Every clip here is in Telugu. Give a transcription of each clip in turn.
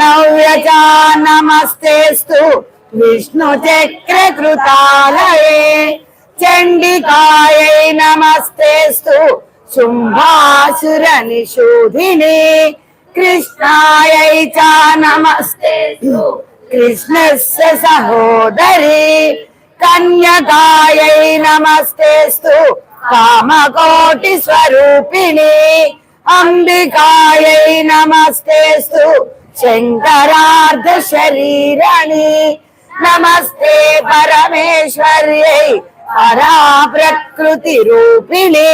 నవ్యచా నమస్తేస్తు విష్ణు చక్ర కృతాలయే చండికాయై నమస్తేస్తు. శుంభాసుర నిషూధిని కృష్ణాయై చ నమస్తేస్తు. కృష్ణస్య సహోదరి. కన్యకాయై నమస్తేస్తు. శంకరార్ధ శరీరణి. నమస్తే పరమేశ్వర్యై పరా ప్రకృతి రూపిణి.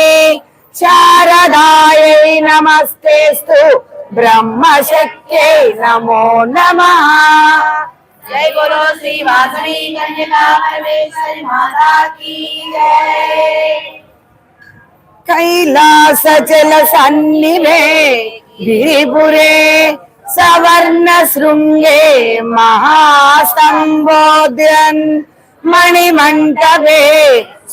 శారదాయై నమస్తేస్తు బ్రహ్మశక్త్యై నమో నమ. జై గురు శ్రీ వాసవి కన్యకా పరమేశ్వరి మాతా కీ జై. కైలాస జల సన్నివే గిరిపురే शृङ्गे महासम्बोध्यन् मणिमण्डपे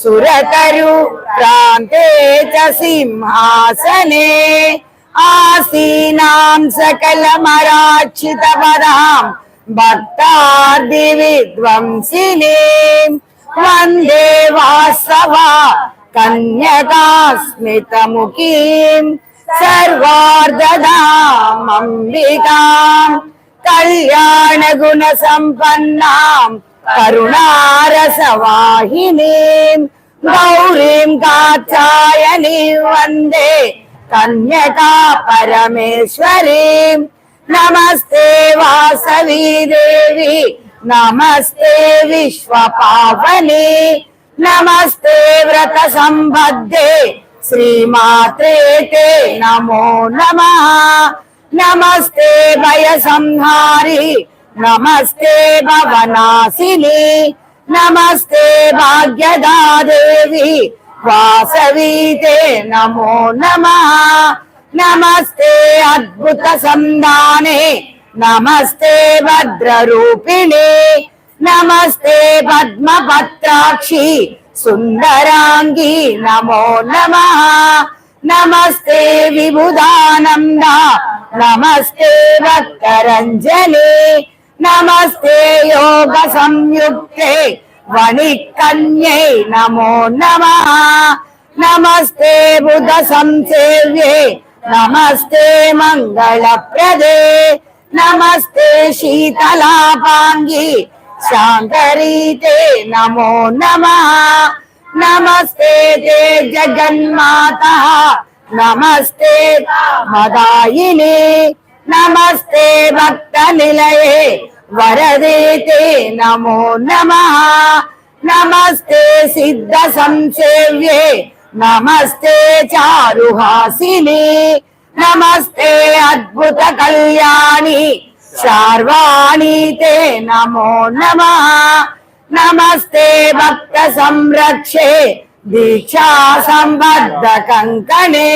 सुरतरु प्रान्ते च सिंहासने आसीनां सकलमराक्षितपदाम् भक्तार्दिविद्वंसिनीम् वन्दे वासवा कन्यकास्मितमुखीम् सर्वार्धदामम्बिकाम् कल्याणगुणसम्पन्नाम् करुणारसवाहिनीम् गौरीम् कात्यायनीम् वन्दे कन्यका परमेश्वरीम् नमस्ते वासवी देवी नमस्ते विश्वपावनी नमस्ते व्रत శ్రీమాత్రే తే నమో నమ. నమస్తే భయ సంహారి నమస్తే భవనాశిని. నమస్తే భాగ్యదాదేవి. వాసవీతే నమో నమ. నమస్తే అద్భుత సంధానే. నమస్తే భద్రరూపిణి. నమస్తే పద్మపత్రాక్షి. సుందరాంగి నమో నమ. నమస్తే విభుదానంద. నమస్తే భక్తరంజలి నమస్తే యోగ సంయుక్తే. వణి వణికన్యై నమో నమ. నమస్తే బుధ సంసేవ్యే. నమస్తే మంగళప్రదే. నమస్తే శీతలాపాంగి. नमस्ते शीतलापाङ्गी शाङ्करीते नमो नमः नमस्ते ते जगन्माता नमस्ते मदायिनी नमस्ते भक्तनिलये वरदे ते नमो नमः नमस्ते सिद्ध संसेव्ये नमस्ते चारुहासिनी नमस्ते अद्भुत శార్వాణి తే నమో నమ నమస్తే భక్త సంరక్షే దీక్షా సంబద్ధ కంకణే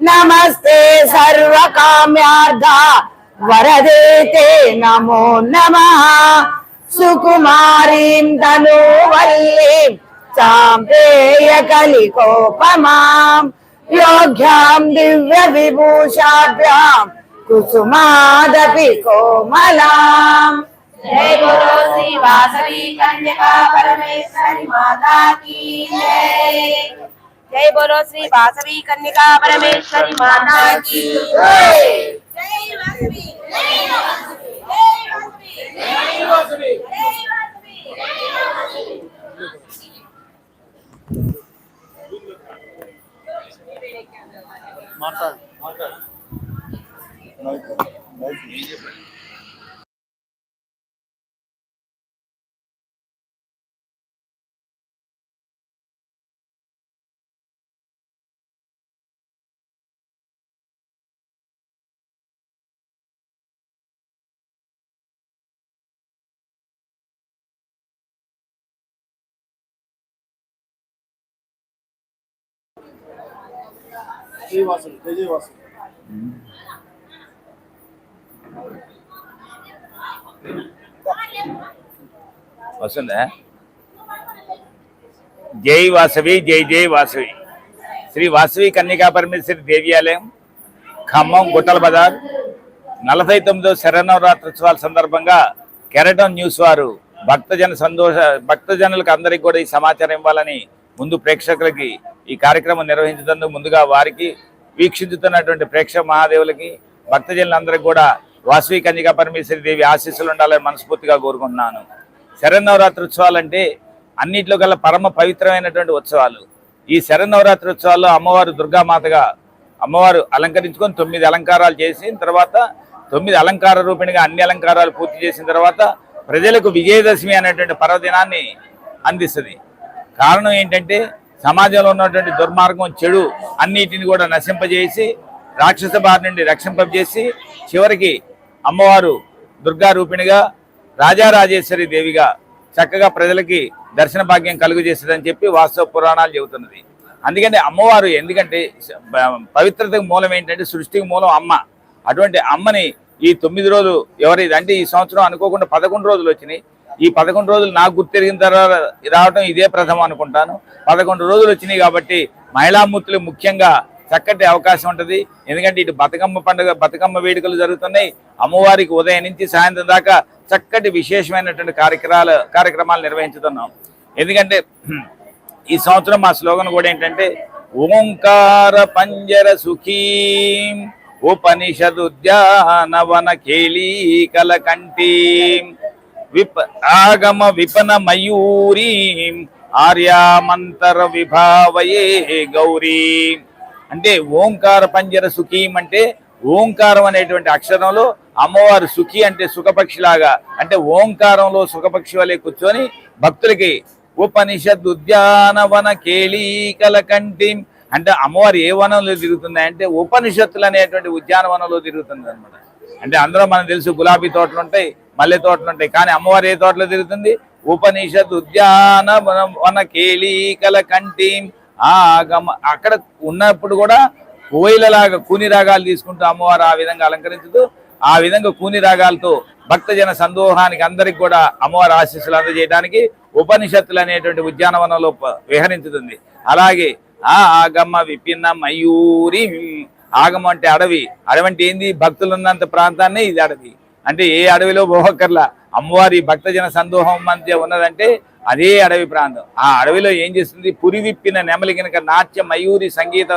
నమస్తే సర్వ కామ్యార్థ వరదే తే నమో నమ సుకుమారీం ధనువల్లీం సాంపేయ కలికోపమాం యోగ్యాం దివ్య విభూషాభ్యాం कुसुमादपि कोमलाम् जय बोलो श्री वासवी कन्या परमेश्वरी माता की जय। जय बोलो श्री वासवी कन्या परमेश्वरी माता की जय। जय वासवी जय वासवी जय वासवी जय वासवी जय वासवी 买买笔记本计划是不是计是嗯 వస్తుందా? జై వాసవి జై జై వాసవి. శ్రీ వాసవి కన్యకా పరమేశ్వరి దేవ్యాలయం ఖమ్మం గుట్టల బజార్. నలభై తొమ్మిదో శరణవరాత్రోత్సవాల సందర్భంగా కెరటన్ న్యూస్ వారు భక్తజన సంతోష భక్తజనులకు అందరికీ కూడా ఈ సమాచారం ఇవ్వాలని ముందు ప్రేక్షకులకి ఈ కార్యక్రమం నిర్వహించేందుకు ముందుగా వారికి వీక్షించుతున్నటువంటి ప్రేక్షక మహాదేవులకి భక్తజనులందరికీ కూడా వాసవి కన్యకా పరమేశ్వరి దేవి ఆశీస్సులు ఉండాలని మనస్ఫూర్తిగా కోరుకుంటున్నాను. శరన్నవరాత్రి ఉత్సవాలు అంటే అన్నిట్లో గల పరమ పవిత్రమైనటువంటి ఉత్సవాలు. ఈ శరన్నవరాత్రి ఉత్సవాల్లో అమ్మవారు దుర్గామాతగా అమ్మవారు అలంకరించుకొని తొమ్మిది అలంకారాలు చేసిన తర్వాత తొమ్మిది అలంకార రూపిణిగా అన్ని అలంకారాలు పూర్తి చేసిన తర్వాత ప్రజలకు విజయదశమి అనేటువంటి పర్వదినాన్ని అందిస్తుంది. కారణం ఏంటంటే సమాజంలో ఉన్నటువంటి దుర్మార్గం చెడు అన్నిటిని కూడా నశింపజేసి రాక్షస బారి నుండి రక్షింపజేసి చివరికి అమ్మవారు దుర్గా రూపిణిగా రాజారాజేశ్వరి దేవిగా చక్కగా ప్రజలకి దర్శన భాగ్యం కలుగు చేసేదని చెప్పి వాస్తవ పురాణాలు చెబుతున్నది. అందుకని అమ్మవారు ఎందుకంటే పవిత్రతకు మూలం ఏంటంటే సృష్టికి మూలం అమ్మ. అటువంటి అమ్మని ఈ తొమ్మిది రోజులు ఎవరైతే అంటే ఈ సంవత్సరం అనుకోకుండా పదకొండు రోజులు వచ్చినాయి. ఈ పదకొండు రోజులు నాకు గుర్తిరిగిన తర్వాత రావడం ఇదే ప్రథమం అనుకుంటాను. పదకొండు రోజులు వచ్చినాయి కాబట్టి మహిళామూర్తులు ముఖ్యంగా చక్కటి అవకాశం ఉంటుంది. ఎందుకంటే ఇటు బతుకమ్మ పండుగ బతుకమ్మ వేడుకలు జరుగుతున్నాయి. అమ్మవారికి ఉదయం నుంచి సాయంత్రం దాకా చక్కటి విశేషమైనటువంటి కార్యక్రమాలు కార్యక్రమాలు నిర్వహించుతున్నాం. ఎందుకంటే ఈ సంవత్సరం మా స్లోగన్ కూడా ఏంటంటే ఓంకార పంజర సుఖీం ఉపనిషదుద్యానవన కేళీకల కంఠీం విప ఆగమ విపన మయూరీం ఆర్యామంతర విభావయే గౌరీ. అంటే ఓంకార పంజర సుఖీం అంటే ఓంకారం అనేటువంటి అక్షరంలో అమ్మవారు సుఖి అంటే సుఖపక్షిలాగా అంటే ఓంకారంలో సుఖపక్షి వలె కూర్చొని భక్తులకి ఉపనిషద్ ఉద్యానవన కేళీకల కంటి అంటే అమ్మవారు ఏ వనంలో తిరుగుతున్నాయి అంటే ఉపనిషత్తులు అనేటువంటి ఉద్యానవనంలో తిరుగుతుంది అనమాట అంటే అందరూ మనం తెలుసు గులాబీ తోటలు ఉంటాయి మల్లె తోటలు ఉంటాయి కానీ అమ్మవారు ఏ తోటలో తిరుగుతుంది? ఉపనిషత్ ఉద్యానవన వన కేళీకల కంటిం ఆ ఆగమ అక్కడ ఉన్నప్పుడు కూడా కోయిలలాగా కూని రాగాలు తీసుకుంటూ అమ్మవారు ఆ విధంగా అలంకరించుతూ ఆ విధంగా కూని రాగాలతో భక్తజన సందోహానికి అందరికి కూడా అమ్మవారి ఆశీస్సులు అందజేయడానికి ఉపనిషత్తులు అనేటువంటి ఉద్యానవనంలో విహరించుతుంది. అలాగే ఆ ఆగమ విపిన్న మయూరి ఆగమ అంటే అడవి. అడవి అంటే ఏంది? భక్తులు ఉన్నంత ప్రాంతాన్ని ఇది అడవి. అంటే ఏ అడవిలో పోవక్కర్లా. అమ్మవారి భక్తజన సందోహం మధ్య ఉన్నదంటే అదే అడవి ప్రాంతం. ఆ అడవిలో ఏం చేస్తుంది? పురివిప్పిన నెమలి కనుక నాట్య మయూరి సంగీత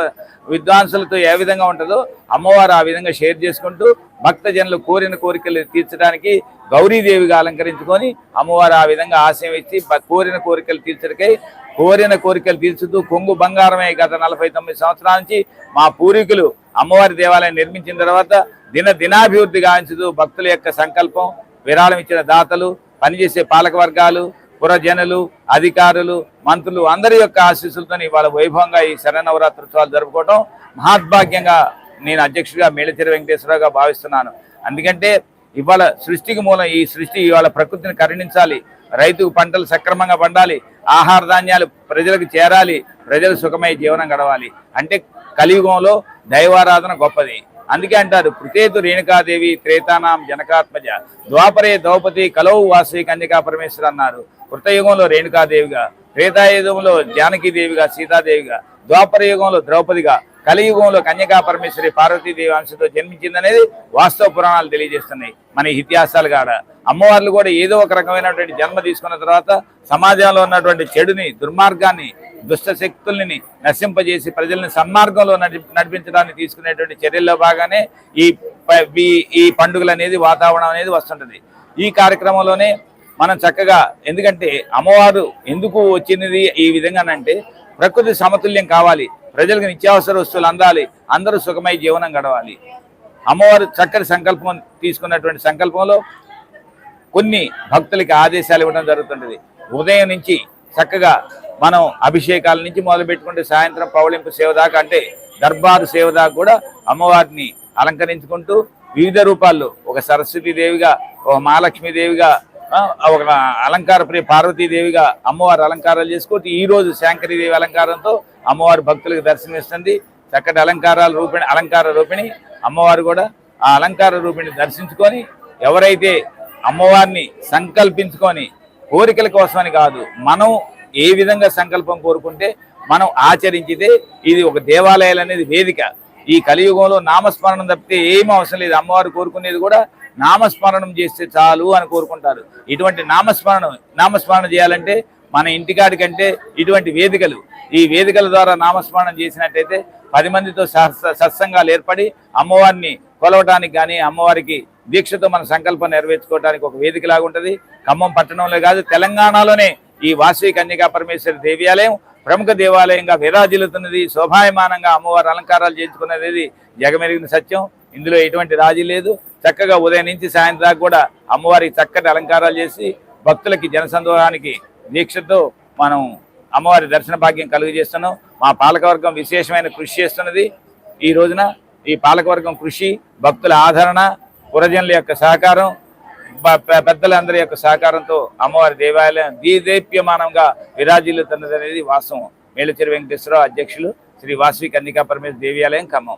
విద్వాంసులతో ఏ విధంగా ఉంటుందో అమ్మవారు ఆ విధంగా షేర్ చేసుకుంటూ భక్తజనులు కోరిన కోరికలు తీర్చడానికి గౌరీదేవిగా అలంకరించుకొని అమ్మవారు ఆ విధంగా ఆశయం ఇచ్చి కోరిన కోరికలు తీర్చడికై కోరిన కోరికలు తీర్చుతూ కొంగు బంగారమే గత నలభై తొమ్మిది సంవత్సరాల నుంచి మా పూర్వీకులు అమ్మవారి దేవాలయం నిర్మించిన తర్వాత దిన దినాభివృద్ధి గాంచుతూ భక్తుల యొక్క సంకల్పం విరాళం ఇచ్చిన దాతలు పనిచేసే పాలక వర్గాలు పురజనులు అధికారులు మంత్రులు అందరి యొక్క ఆశీస్సులతో ఇవాళ వైభవంగా ఈ శరణవరాత్రోత్సవాలు జరుపుకోవడం మహాద్భాగ్యంగా నేను అధ్యక్షుడిగా మేళచెరి వెంకటేశ్వరరావుగా భావిస్తున్నాను. ఎందుకంటే ఇవాళ సృష్టికి మూలం ఈ సృష్టి ఇవాళ ప్రకృతిని కరుణించాలి రైతుకు పంటలు సక్రమంగా పండాలి ఆహార ధాన్యాలు ప్రజలకు చేరాలి ప్రజలు సుఖమై జీవనం గడవాలి. అంటే కలియుగంలో దైవారాధన గొప్పది. అందుకే అంటారు కృతేతు రేణుకాదేవి త్రేతానాం జనకాత్మజ. ద్వాపరే ద్రౌపది కలవు వాసి కన్యకా పరమేశ్వర అన్నారు. కృతయుగంలో రేణుకాదేవిగా త్రేతాయుగంలో జానకీదేవిగా సీతాదేవిగా ద్వాపర యుగంలో ద్రౌపదిగా కలియుగంలో కన్యకా పరమేశ్వరి పార్వతీదేవి అంశతో జన్మించిందనేది వాస్తవ పురాణాలు తెలియజేస్తున్నాయి. మన ఇతిహాసాలు కాడ. అమ్మవార్లు కూడా ఏదో ఒక రకమైనటువంటి జన్మ తీసుకున్న తర్వాత సమాజంలో ఉన్నటువంటి చెడుని దుర్మార్గాన్ని దుష్ట శక్తుల్ని నశింపజేసి ప్రజల్ని సన్మార్గంలో నడిపించడానికి తీసుకునేటువంటి చర్యల్లో భాగానే ఈ ఈ- ఈ పండుగలు అనేది వాతావరణం అనేది వస్తుంటది. ఈ కార్యక్రమంలోనే మనం చక్కగా ఎందుకంటే అమ్మవారు ఎందుకు వచ్చినది ఈ విధంగానంటే ప్రకృతి సమతుల్యం కావాలి. ప్రజలకు నిత్యావసర వస్తువులు అందాలి. అందరూ సుఖమై జీవనం గడవాలి. అమ్మవారు చక్కటి సంకల్పం తీసుకున్నటువంటి సంకల్పంలో కొన్ని భక్తులకి ఆదేశాలు ఇవ్వడం జరుగుతుంటుంది. ఉదయం నుంచి చక్కగా మనం అభిషేకాల నుంచి మొదలు పెట్టుకుంటే సాయంత్రం పౌళింపు సేవ దాకా అంటే దర్బారు సేవ దాకా కూడా అమ్మవారిని అలంకరించుకుంటూ వివిధ రూపాల్లో ఒక సరస్వతి దేవిగా ఒక మహాలక్ష్మి దేవిగా ఒక అలంకార ప్రియ పార్వతీదేవిగా అమ్మవారు అలంకారాలు చేసుకోవచ్చు ఈ రోజు దేవి అలంకారంతో అమ్మవారి భక్తులకు దర్శనమిస్తుంది. చక్కటి అలంకారాల రూపిణి అలంకార రూపిణి అమ్మవారు కూడా ఆ అలంకార రూపిణి దర్శించుకొని ఎవరైతే అమ్మవారిని సంకల్పించుకొని కోరికల కోసమని కాదు మనం ఏ విధంగా సంకల్పం కోరుకుంటే మనం ఆచరించితే ఇది ఒక దేవాలయాలు అనేది వేదిక. ఈ కలియుగంలో నామస్మరణం తప్పితే ఏం అవసరం లేదు. అమ్మవారు కోరుకునేది కూడా నామస్మరణం చేస్తే చాలు అని కోరుకుంటారు. ఇటువంటి నామస్మరణం నామస్మరణ చేయాలంటే మన ఇంటికాడి కంటే ఇటువంటి వేదికలు ఈ వేదికల ద్వారా నామస్మరణం చేసినట్టయితే పది మందితో సత్సంగాలు ఏర్పడి అమ్మవారిని కొలవటానికి కానీ అమ్మవారికి దీక్షతో మన సంకల్పం నెరవేర్చుకోవడానికి ఒక వేదికలాగా ఉంటుంది. ఖమ్మం పట్టణంలో కాదు తెలంగాణలోనే ఈ వాసవి కన్యకా పరమేశ్వరి దేవాలయం ప్రముఖ దేవాలయంగా విరాజిల్లుతున్నది. శోభాయమానంగా అమ్మవారి అలంకారాలు చేయించుకున్నది జగమెరిగిన సత్యం. ఇందులో ఎటువంటి రాజీ లేదు. చక్కగా ఉదయం నుంచి సాయంత్రం దాకా కూడా అమ్మవారికి చక్కటి అలంకారాలు చేసి భక్తులకి జనసందోహానికి దీక్షతో మనం అమ్మవారి దర్శన భాగ్యం కలుగజేస్తున్నాం. మా పాలకవర్గం విశేషమైన కృషి చేస్తున్నది. ఈ రోజున ఈ పాలకవర్గం కృషి భక్తుల ఆదరణ పురజనుల యొక్క సహకారం పెద్దలందరి యొక్క సహకారంతో అమ్మవారి దేవాలయం దీదేప్యమానంగా విరాజిల్లుతున్నది అనేది వాస్తవం. మేలచెరు వెంకటేశ్వరరావు అధ్యక్షులు శ్రీ వాసవి కన్నికా పరమేశ్వర దేవాలయం ఖమ్మం.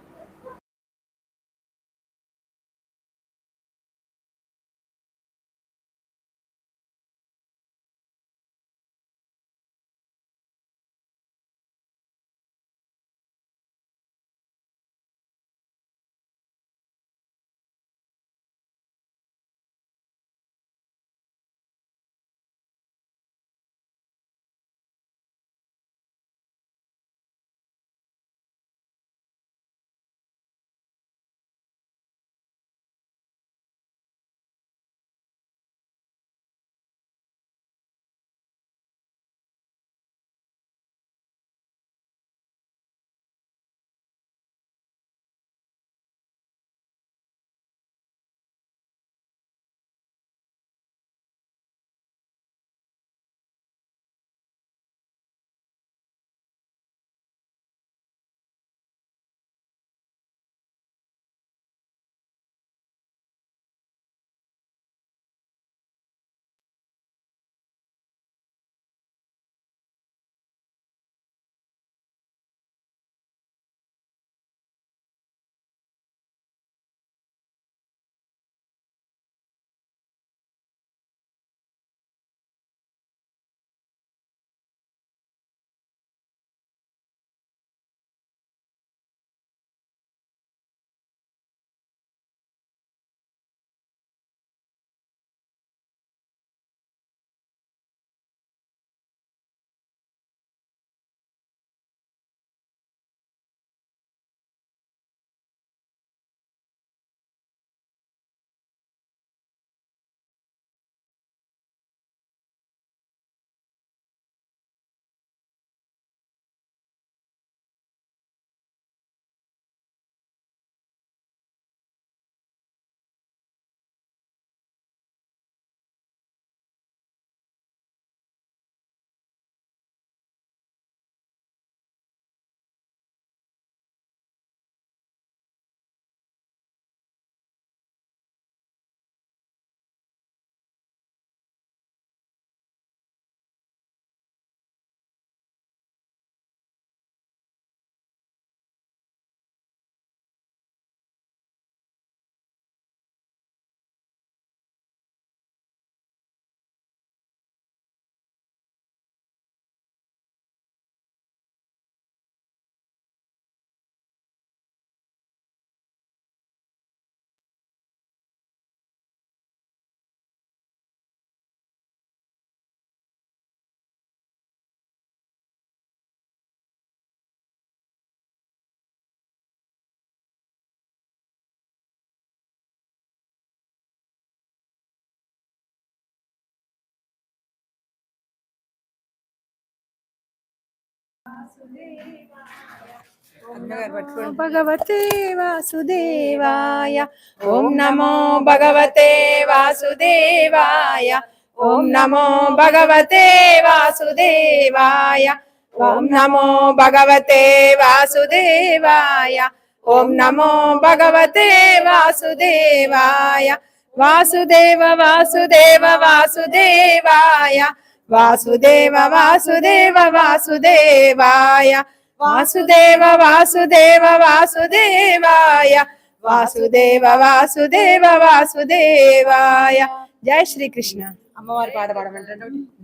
భగవతే వాసుదేవాయ. ఓం నమో భగవతే వాసుదేవాయ. ఓం నమో భగవతే వాసుదేవాయ. ఓం నమో భగవతే వాసుదేవాయ. ఓం నమో భగవతే వాసుదేవాయ. వాసుదేవ వాసుదేవ వాసుదేవాయ. వాసుదేవ వాసుదేవ వాసుదేవాయ. వాసుదేవ వాసుదేవ వాసుదేవాయ. వాసుదేవ వాసుదేవ వాసుదేవాయ. జై శ్రీకృష్ణ. అమ్మవారి పాట పాడమంటారు?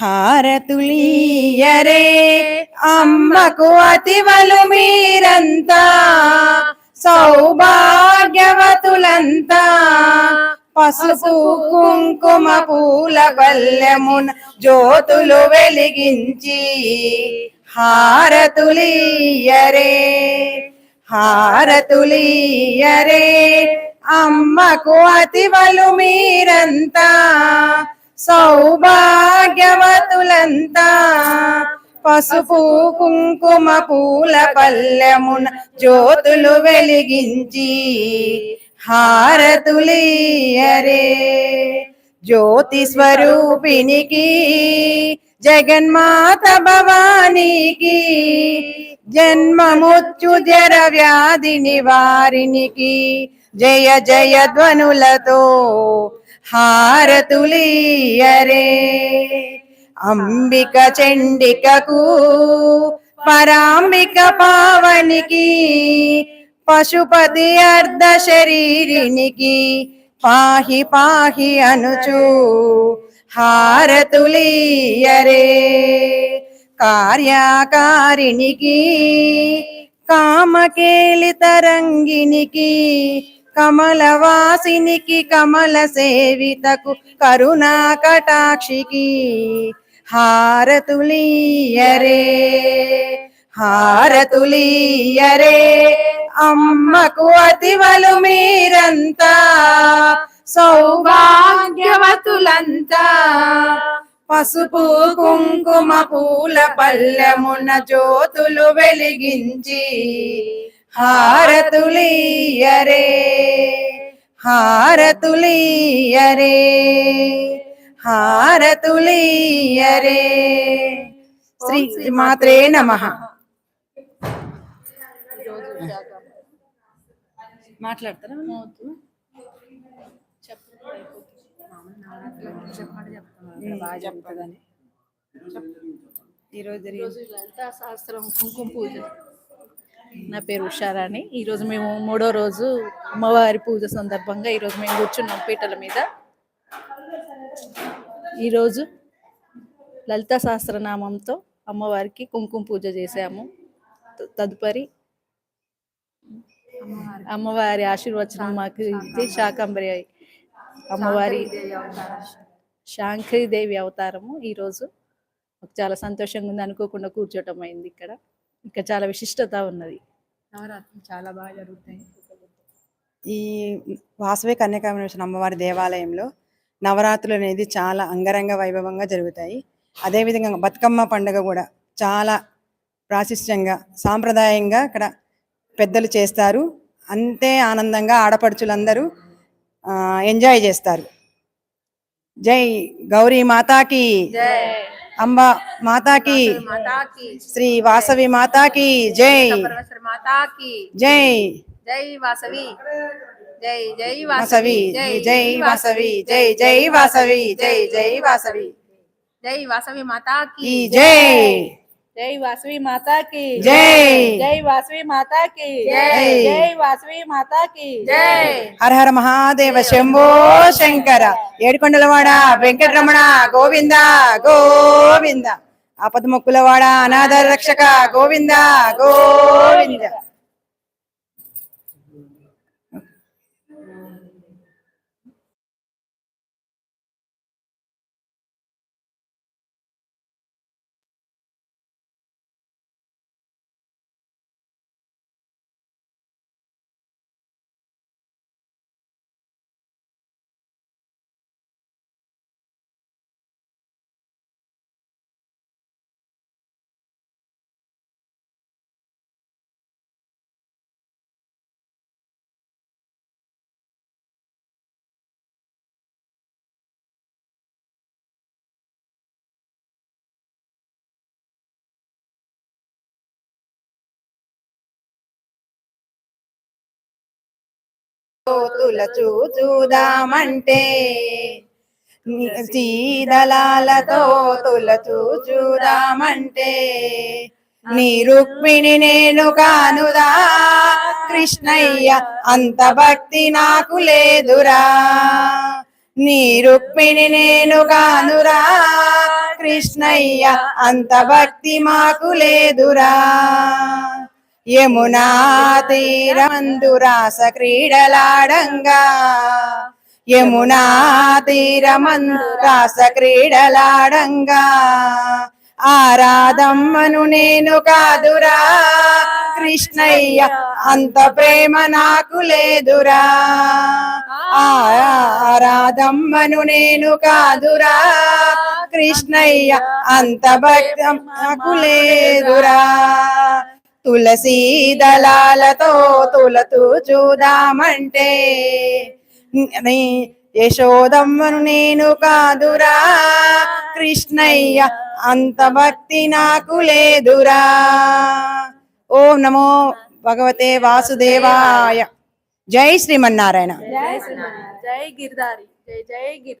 హారతులీయరే అమ్మకు అతివలు మీరంతా సౌభాగ్యవతులంతా పసుపు కుంకుమ పూల పల్లెమున జ్యోతులు వెలిగించి హారతులీయరే హారతులీయరే అమ్మకు అతివలు మీరంతా సౌభాగ్యవతులంతా. పసుపు కుంకుమ పూల పల్లెమున జ్యోతులు వెలిగించి హారతులీయరే జ్యోతి స్వరూపినికి జగన్మాత భవానికి జన్మముచ్చు జర వ్యాధి నివారినికి జయ జయ ధ్వనులతో హారతులీయరే అంబిక చండికకు పరాంబిక పావనికి పశుపతి అర్ధ శరీరినికి పాహి పాహి అనుచు హారతులీయరే. కార్యాకారినికి కామకేలి తరంగినికి కమలవాసినికి కమల సేవితకు కరుణా కటాక్షికి హారతులీయరే. హారతులీయరే అమ్మకు అతివలు మీరంతా సౌభాగ్యవతులంతా. పసుపు కుంకుమ పూల పల్లెమున జ్యోతులు వెలిగించి హారతులీయరే హారతులీయరే హారతులీయరే. శ్రీ మాత్రే నమః. మాట్లాడతారా? బాగా చెప్తుందని ఈరోజు సహస్రం కుంకుమ పూజ. నా పేరు ఉషారాణి. ఈరోజు మేము మూడో రోజు అమ్మవారి పూజ సందర్భంగా ఈరోజు మేము కూర్చున్నాం పీటల మీద. ఈరోజు లలితా సహస్రనామంతో అమ్మవారికి కుంకుమ పూజ చేశాము. తదుపరి అమ్మవారి ఆశీర్వచనం మాకు ఇది శాకంబరి అమ్మవారి శాంకరీదేవి అవతారము ఈరోజు. మాకు చాలా సంతోషంగా ఉంది అనుకోకుండా కూర్చోటం అయింది ఇక్కడ. ఇక్కడ చాలా విశిష్టత ఉన్నది. నవరాత్రులు చాలా బాగా జరుగుతాయి. ఈ వాసవి కన్యకామేశ్వర అమ్మవారి దేవాలయంలో నవరాత్రులు అనేది చాలా అంగరంగ వైభవంగా జరుగుతాయి. అదేవిధంగా బతుకమ్మ పండుగ కూడా చాలా ప్రాశస్త్యంగా సాంప్రదాయంగా ఇక్కడ పెద్దలు చేస్తారు. అంతే ఆనందంగా ఆడపడుచులందరూ ఎంజాయ్ చేస్తారు. జై గౌరీ మాతాకి. అంబ మాతాకి. శ్రీ వాసవి మాతాకి. జై. మాతాకి. జై. జై వాసవి. జై జై వాసవి. జై వాసవి. జై జై వాసవి. జై జై వాసవి. జై వాసవి మాతాకి. జై. జై వాసవి మాతాకి జై. జై వాసవి మాతాకి జై. జై వాసవి మాతాకి జై హర హర మహాదేవ శంభో శంకర ఏడుకొండలవాడ వెంకటరమణ గోవింద గోవింద. ఆపద మొక్కులవాడ అనాథ రక్షక గోవింద గోవింద. తుల చూచుదామంటే చీదలాలతో తుల చూచూదామంటే నీ రుక్మిణి నేను కానుదా. కృష్ణయ్య అంత భక్తి నాకు లేదురా. నీ రుక్మిణి నేను కానురా. కృష్ణయ్య అంత భక్తి మాకు లేదురా. యమునా తీరమందురాస క్రీడలాడంగా యమునా తీరమందురాస క్రీడలాడంగా ఆరాధమ్మను నేను కాదురా. కృష్ణయ్య అంత ప్రేమ నాకు లేదురా. ఆరాధమ్మను నేను కాదురా. కృష్ణయ్య అంత భక్తం నాకు లేదురా. తులసీ దళాలతో తులతూ చూదామంటే యశోదమ్మను నేను కాదురా కృష్ణయ్య అంత భక్తి నాకు లేదురా. ఓం నమో భగవతే వాసుదేవాయ. జై శ్రీమన్నారాయణ. జై గిరిధారి. జై జై గిరి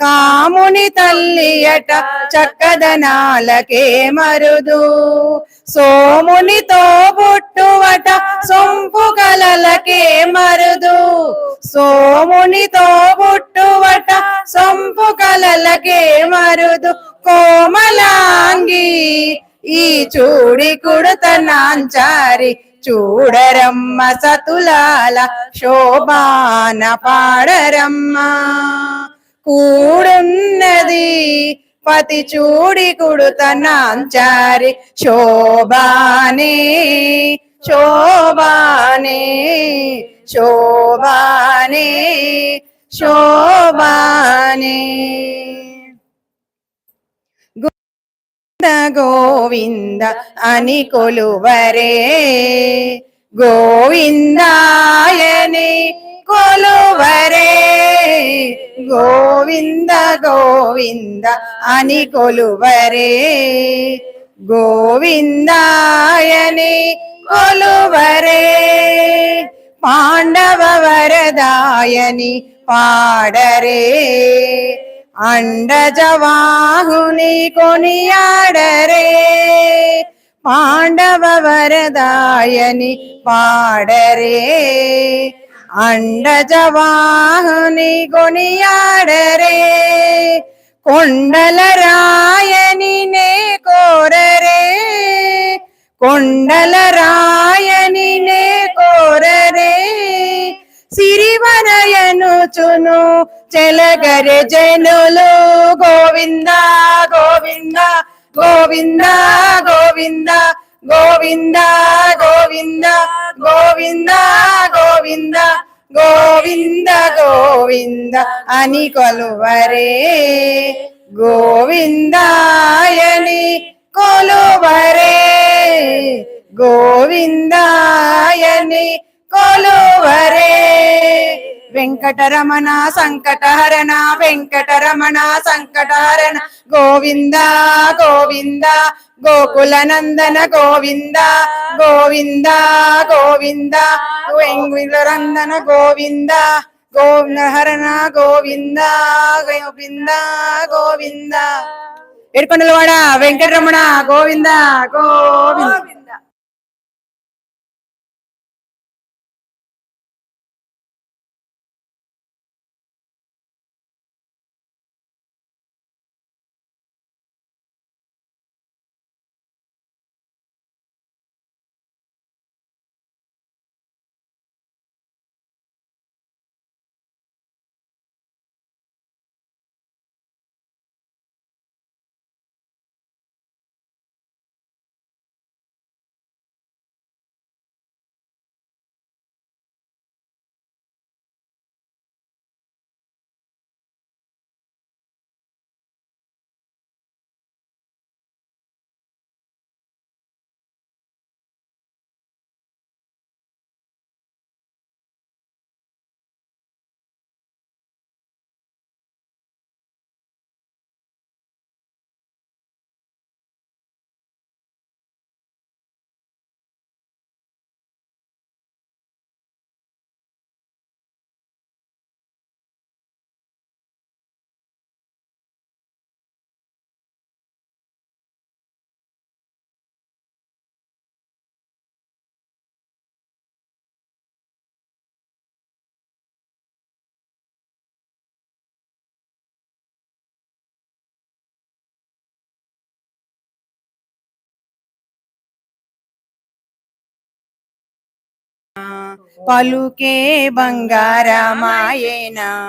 కాముని తల్లి అట చక్కదనాలకే మరుదు. సోమునితో పుట్టువట సొంపు కలలకే మరుదు. సోమునితో పుట్టువట సొంపు కలలకే మరుదు. కోమలాంగి ఈ చూడి కుడుత నాంచారి చూడరమ్మ సతులాల శోభాన పాడరమ్మ. കൂടുന്നതി. പതി ചൂടി കൊടുത്തനാം ചാരി ശോഭാനേ ശോഭാനേ ശോഭാനേ ശോഭാനേ. ഗോവിന്ദ അനികൊലുവരേ ഗോവിന്ദായനെ കൊലുവരേ ഗോവിന്ദ ഗോവിന്ദ അനി കൊലുവരേ ഗോവിന്ദായനെ കൊലുവരേ പാണ്ഡവരദായനി പാടരേ അണ്ടജവാഹുനി കൊണിയാടരേ പാണ്ഡവ വരദായനി പാടരേ അണ്ടജവാഹനി കൊണിയാടരേ കൊണ്ടലരായനിനെ കോരരേ കൊണ്ടലരായനിനെ കോരരേ సిరివనయను చును చెలగరి జనులు గోవింద గోవింద గోవింద గోవింద గోవింద గోవింద గోవింద గోవింద గోవింద గోవింద అని కొలువరే. గోవిందాయని కొలువరే. గోవిందాయని వెంకటరమణ సంకటహరణ వెంకటరమణ సంకటహరణ. గోవింద గోవింద గోకుల నందన గోవింద గోవింద గోవింద వెంకులందన గోవింద గోవిందహరణ గోవింద గోవింద గోవింద. ఏడుకొండలవాడ వెంకటరమణ గోవింద గోవింద. పలుకే బంగారమాయేనా?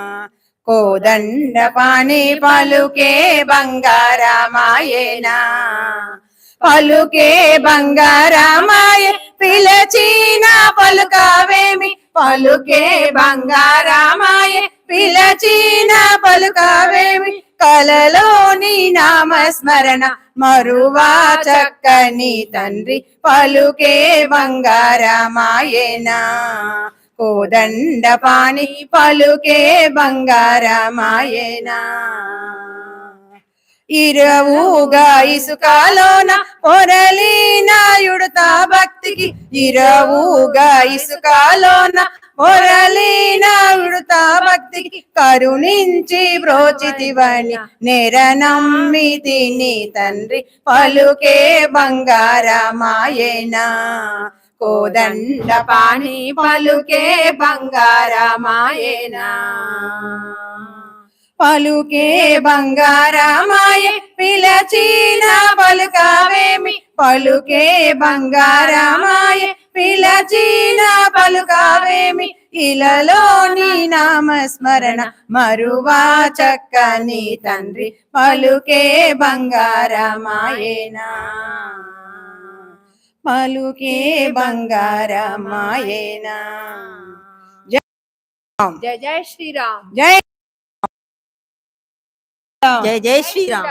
కోదండ పాని పలుకే బంగారమాయేనా? పలుకే బంగారమాయ పిలచిన పలుకవేమి? పలుకే బంగారమాయ పిలచిన పలుకవేమి? కలలోని నామస్మరణ మరువా చక్కని తండ్రి పలుకే బంగారమాయేనా. కోదండ పాని పలుకే బంగారమాయేనా. ఇరవుగా ఇసుకలోన పొరలీనాయుడుతా భక్తికి. ఇరవుగా ఇసుకలోన పొరలీనాయుడుతా భక్తికి. కరుణించి బ్రోచితివని నెర నమ్మి తిని తండ్రి పలుకే బంగారమాయేనా. కోదండ పాణి పలుకే బంగారమాయేనా. పలుకే బంగారమాయ పిలచిన పలుకవేమి? పలుకే బంగారమాయ పిలచిన పలుకవేమి? ఇలలోని నామస్మరణ మరువా చక్కని తండ్రి పలుకే బంగారమాయేనా? పలుకే బంగారమాయేనా? జయ జయ శ్రీరామ్. జై జై జై శ్రీరామ్